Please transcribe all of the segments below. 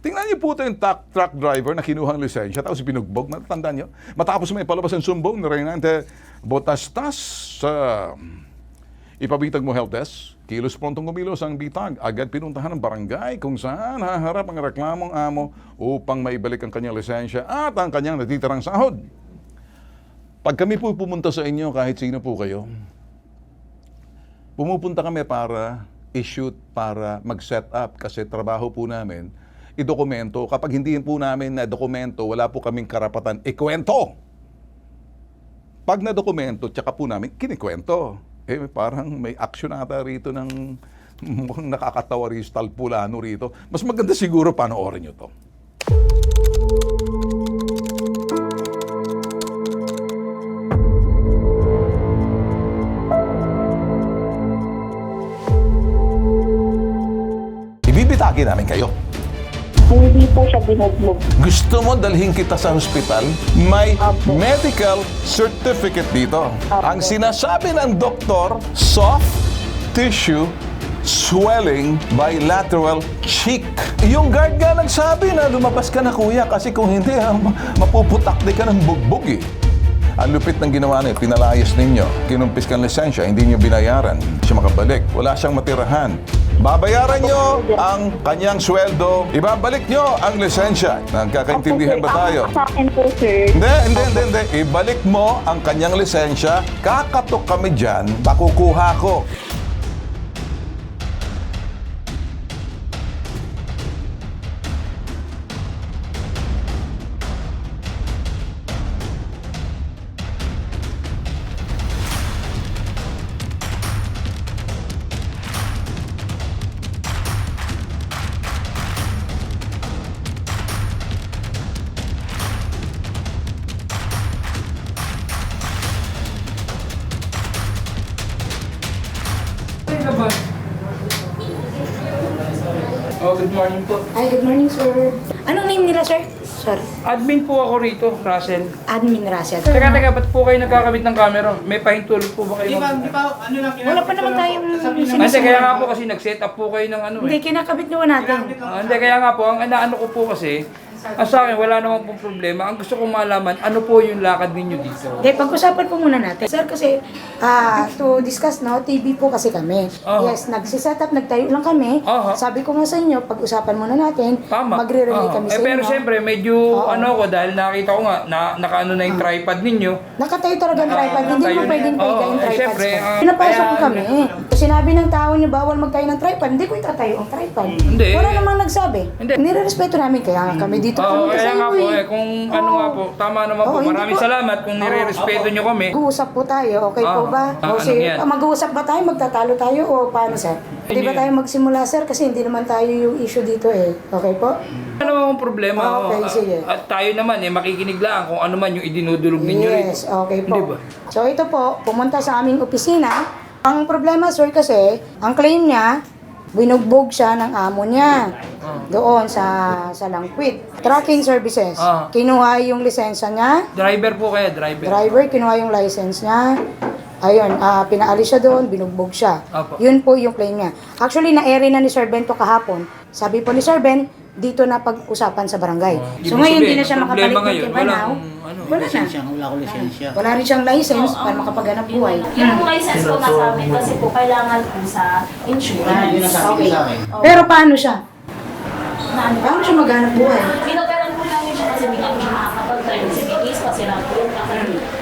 Tingnan niyo po ito yung truck, truck driver na kinuhang lisensya tapos binugbog. Matandaan niyo? Matapos may palabas ng sumbong na Reynante Botastas sa ipabitag mo help desk. Kilos prontong kumilos ang bitag. Agad pinuntahan ng barangay kung saan haharap ang reklamong amo upang maibalik ang kanyang lisensya at ang kanyang natitirang sahod. Pag kami po pumunta sa inyo, kahit sino po kayo, pumupunta kami para i-shoot, para mag-set up kasi trabaho po namin, i-dokumento. Kapag hindi po namin na dokumento, wala po kaming karapatan ikwento. Pag na dokumento, tsaka po namin kinikwento. Eh, parang may action ata rito ng mukhang nakakatawa rin Talpulano rito. Mas maganda siguro panoorin nyo to. Ibibitagi namin kayo. Hindi po siya binugbog. Gusto mo dalhin kita sa hospital? May Apo. medical certificate dito. Apo. Ang sinasabi ng doktor, soft tissue swelling bilateral cheek. Yung guard nga nagsabi na lumabas ka na kuya kasi kung hindi, ma- mapuputakdi ka ng bugbog eh. Ang lupit ng ginawa niya, pinalayas ninyo. Kinumpis kang lisensya, hindi niyo binayaran. Siya makabalik. Wala siyang matirahan. Babayaran niyo ang kanyang sweldo. Ibabalik niyo ang lisensya. Nagkakaintindihan ba tayo? Ang Sa akin po, sir. Hindi, hindi, hindi, hindi. Ibalik mo ang kanyang lisensya. Kakatok kami dyan, pakukuha ko. Good morning po. Hi, good morning, sir. Anong name nila, sir? Sorry. Admin po ako rito, Russell. Admin Rasia. Teka, teka, ba't po kayo nagkakabit ng camera? May pahintulot po ba kayo? Di ba, di ba, ano lang, Wala pa naman tayong Hindi, sinasabi. kaya nga po kasi nag-set up po kayo ng ano Hindi, eh. kinakabit naman natin. Ah, hindi, kaya nga po, ang inaano ko po kasi, ang sa akin, wala naman pong problema. Ang gusto kong malaman, ano po yung lakad ninyo dito? Hindi, pag-usapan po muna natin. Sir, kasi ah to discuss, no, TV po kasi kami. Aha. Yes, nagsiset up, nagtayo lang kami. Aha. Sabi ko nga sa inyo, pag-usapan muna natin. Tama. Magre-relay Ah, kami eh, sa pero inyo. siyempre, medyo Oo. ano ko, dahil nakita ko nga, na, nakaano na yung tripod ninyo. Nakatayo talaga ang Ah, tripod. Hindi mo na pwedeng Oo, yung eh, tripod. syempre, ah, Pinapasok ko kaya- kami. Sinabi ng tao niya, bawal magtayo ng tripod. Hindi ko itatayo ang tripod. Hindi. Wala namang nagsabi. Hindi. Nire-respeto namin. Kaya kami dito Oo, kami kaya nga po, eh. kung ano nga po, tama naman po. Oo, hindi Maraming po. salamat kung nire-respeto nyo kami. Mag-uusap po tayo, okay po Ah, ba? ah, o anong si, yan? ah, mag-uusap ba tayo, magtatalo tayo o paano sir? Hindi ba Hindi. tayo magsimula sir kasi hindi naman tayo yung issue dito eh. Okay po? Ano naman ang problema? Ah, okay, oh. sige. At tayo naman eh, makikinig lang kung ano man yung idinudulog ninyo rito. Yes, okay Hindi po. ba? So ito po, pumunta sa aming opisina. Ang problema sir kasi, ang claim niya, binugbog siya ng amo niya doon sa sa Langkwit. Tracking services. Ah. Kinuha yung lisensya niya. Driver po kayo, driver. driver, kinuha yung license niya. Ayun, ah, pinaalis siya doon, binugbog siya. Apo. Yun po yung claim niya. Actually, na-ere na ni Sir Ben to kahapon. Sabi po ni Sir Ben, dito na pag-usapan sa barangay. Ibig so ngayon, hindi na siya problema ng Kibanaw. ano, Wala na. lisensya, wala ko lisensya. Wala rin siyang license para makapaghanap buhay. Yung license ko nasa amin kasi po kailangan po sa insurance. Yun ang sabi Okay. sa akin. Pero paano siya? Na ano, Paano siya maghanap buhay? Pinoperan po namin siya kasi hindi kami makakapag-drive kasi may case pa sila po.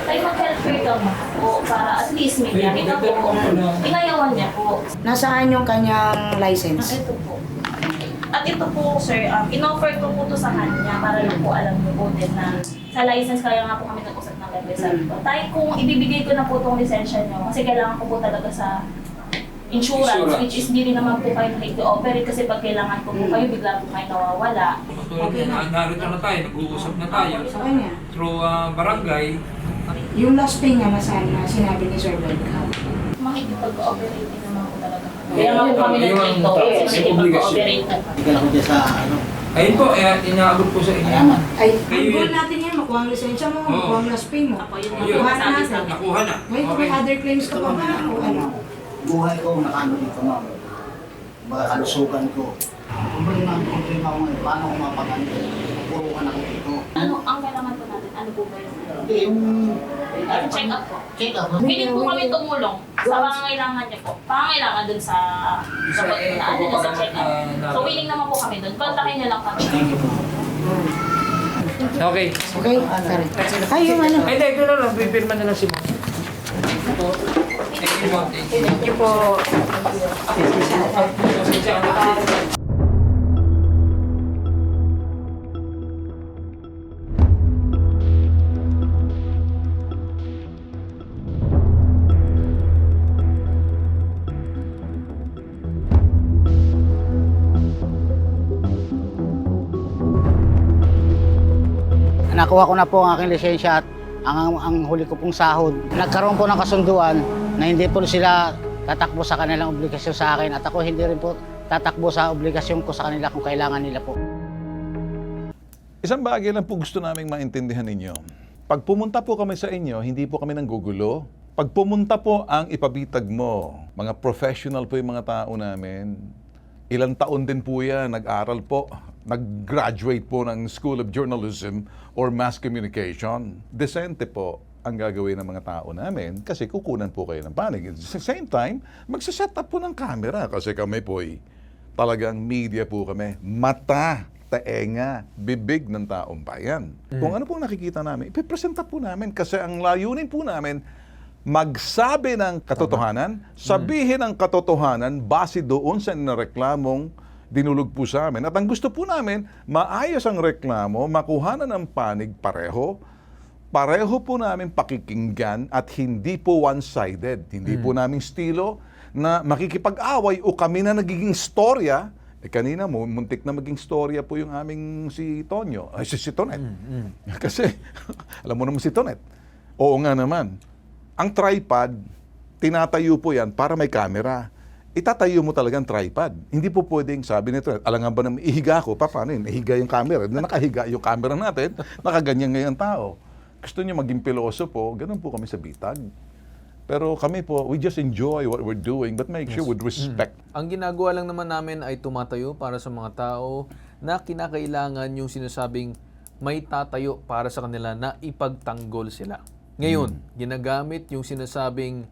Tayo mag-help care po para at least may gamit na po. Inayawan niya po. Nasaan yung kanyang license? Ito po. Ito po, sir, um, in-offer ko po to sa kanya para lang po alam niyo po din na sa license kaya nga po kami nag-usap ng gabi. Sabi ko, tayo kung ibibigay ko na po itong lisensya niyo kasi kailangan ko po talaga sa insurance, Insurance. which is hindi rin naman po kayo make operate kasi pag kailangan po po kayo, bigla po kayo nawawala. Tulad na, narito na tayo, nag-uusap na tayo. Sa kanya. Through ah, barangay, Yung last pay niya, na sinabi ni Sir Ben? Makikipag-operate din naman po talaga. Kaya nga po kami Yun ang nag-dito taas, kasi yung makikipag-operate po. Tigil ako dyan sa, ano, ayun po, eh, inaabot po sa inyo. Ayaman. Ay, ang goal yun. natin yan, makuha ang lisensya mo, Oo. makuha ang last pay mo. Ako yun Yun. Makuha na natin. Nakuha na. Wait, may Okay. other claims ka pa ba? O ano? buhay ko, nakano dito, ma'am. mga kalusugan ko. Problema ang problema ko ngayon, paano ko mapaganda? Puro ka na ako dito. Ano ang kailangan po natin? Ano po ba yung yung... check up po? Check up. Willing po kami tumulong sa pangangailangan niyo po. Pangangailangan dun sa sa na ano na sa check up. So willing naman po kami dun. Kontakin niyo lang kami. Thank you po. Okay. Okay? Sorry. Ay, yung ano. Ay, hindi, ito na lang. Pipirma na lang si Ma'am. Thank you, Ma'am. Thank you. Thank you Nakuha ko na po ang aking lisensya at ang, ang huli ko pong sahod. Nagkaroon po ng kasunduan na hindi po sila tatakbo sa kanilang obligasyon sa akin at ako hindi rin po tatakbo sa obligasyon ko sa kanila kung kailangan nila po. Isang bagay lang po gusto naming maintindihan ninyo. Pag pumunta po kami sa inyo, hindi po kami nanggugulo. Pag pumunta po ang ipabitag mo, mga professional po yung mga tao namin, ilang taon din po yan, nag-aral po, nag-graduate po ng School of Journalism or Mass Communication. Decente po ang gagawin ng mga tao namin kasi kukunan po kayo ng panig. At the same time, magsaset up po ng camera kasi kami po ay talagang media po kami. Mata, taenga, bibig ng taong bayan. Kung ano pong nakikita namin, ipipresenta po namin kasi ang layunin po namin, magsabi ng katotohanan, sabihin ang katotohanan base doon sa nareklamong dinulog po sa amin. At ang gusto po namin, maayos ang reklamo, makuhanan ng panig pareho, pareho po namin pakikinggan at hindi po one-sided. Hindi po namin stilo na makikipag-away o kami na nagiging storya. Eh kanina mo, muntik na maging storya po yung aming si Tonyo, ay si, si Tonet. Kasi, alam mo naman si Tonet. Oo nga naman. Ang tripod, tinatayo po yan para may camera. Itatayo mo talagang tripod. Hindi po pwedeng, sabi nito, alangan ba na ihiga ko? Pa, paano yun? Ihiga yung camera. Na nakahiga yung camera natin, nakaganyan ngayon tao. Gusto niyo maging piloso po, ganun po kami sa bitag. Pero kami po, we just enjoy what we're doing, but make sure with respect. Ang ginagawa lang naman namin ay tumatayo para sa mga tao na kinakailangan yung sinasabing may tatayo para sa kanila na ipagtanggol sila. Ngayon, ginagamit yung sinasabing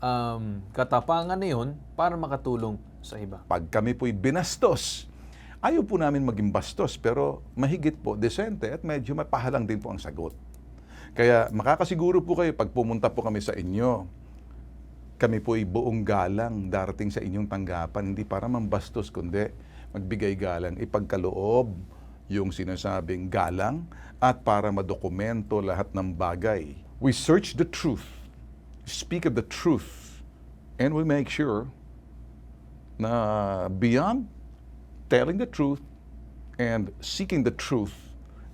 um, katapangan na yun para makatulong sa iba. Pag kami po'y binastos, ayaw po namin maging bastos, pero mahigit po, desente at medyo mapahalang din po ang sagot. Kaya makakasiguro po kayo pag pumunta po kami sa inyo, kami po'y buong galang darating sa inyong tanggapan, hindi para mambastos, kundi magbigay galang, ipagkaloob yung sinasabing galang at para madokumento lahat ng bagay. We search the truth, speak of the truth, and we make sure na beyond telling the truth and seeking the truth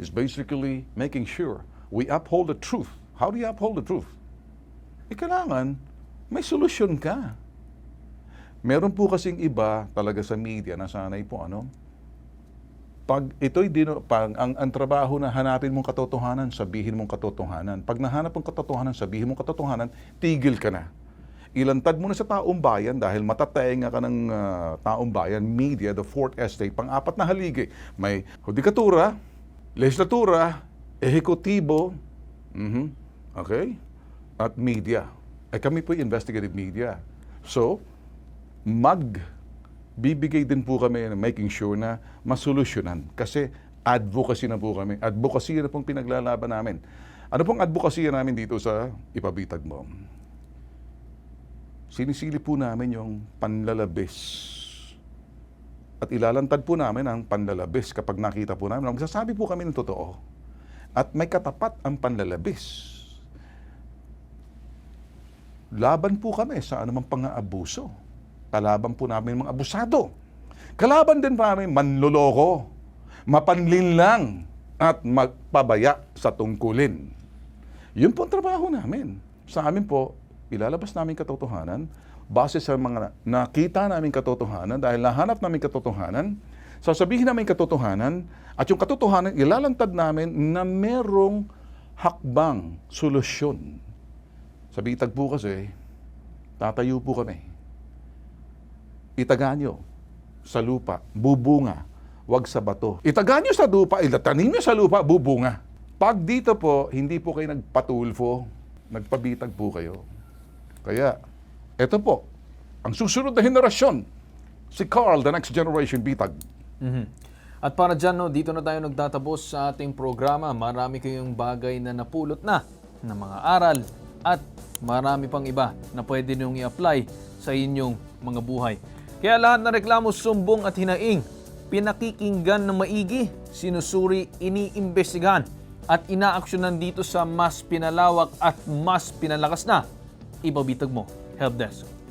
is basically making sure we uphold the truth. How do you uphold the truth? Eh, kailangan may solusyon ka. Meron po kasing iba talaga sa media na sanay po ano, pag ito'y dino, pag ang, ang trabaho na hanapin mong katotohanan, sabihin mong katotohanan. Pag nahanap mong katotohanan, sabihin mong katotohanan, tigil ka na. Ilantad mo na sa taong bayan dahil matataenga ka ng ah, taong bayan, media, the fourth estate, pang-apat na haligi. May hudikatura, legislatura, ehekutibo, mhm, okay, at media. Ay kami po investigative media. So, mag bibigay din po kami na making sure na masolusyonan. Kasi advocacy na po kami. Advocacy na pong pinaglalaban namin. Ano pong advocacy namin dito sa ipabitag mo? Sinisili po namin yung panlalabis. At ilalantad po namin ang panlalabis kapag nakita po namin. Magsasabi po kami ng totoo. At may katapat ang panlalabis. Laban po kami sa anumang pang-aabuso. Kalaban po namin mga abusado. Kalaban din pa namin manloloko, mapanlinlang, at magpabaya sa tungkulin. Yun po ang trabaho namin. Sa amin po, ilalabas namin katotohanan base sa mga nakita namin katotohanan dahil nahanap namin katotohanan, sasabihin namin katotohanan at yung katotohanan ilalantad namin na merong hakbang, solusyon. Sa bitag po kasi, tatayo po kami. Itaga nyo sa lupa, bubunga. Huwag sa bato. Itaga nyo sa lupa, ilatanim nyo sa lupa, bubunga. Pag dito po, hindi po kayo nagpatulfo, nagpabitag po kayo. Kaya, eto po, ang susunod na henerasyon, si Carl, the next generation bitag. Mhm. At para dyan, no, dito na tayo nagtatapos sa ating programa. Marami kayong bagay na napulot na ng mga aral at marami pang iba na pwede niyong i-apply sa inyong mga buhay. Kaya lahat na reklamo, sumbong at hinaing, pinakikinggan ng maigi, sinusuri, iniimbestigahan at inaaksyonan dito sa mas pinalawak at mas pinalakas na ibabitag mo. Help Desk.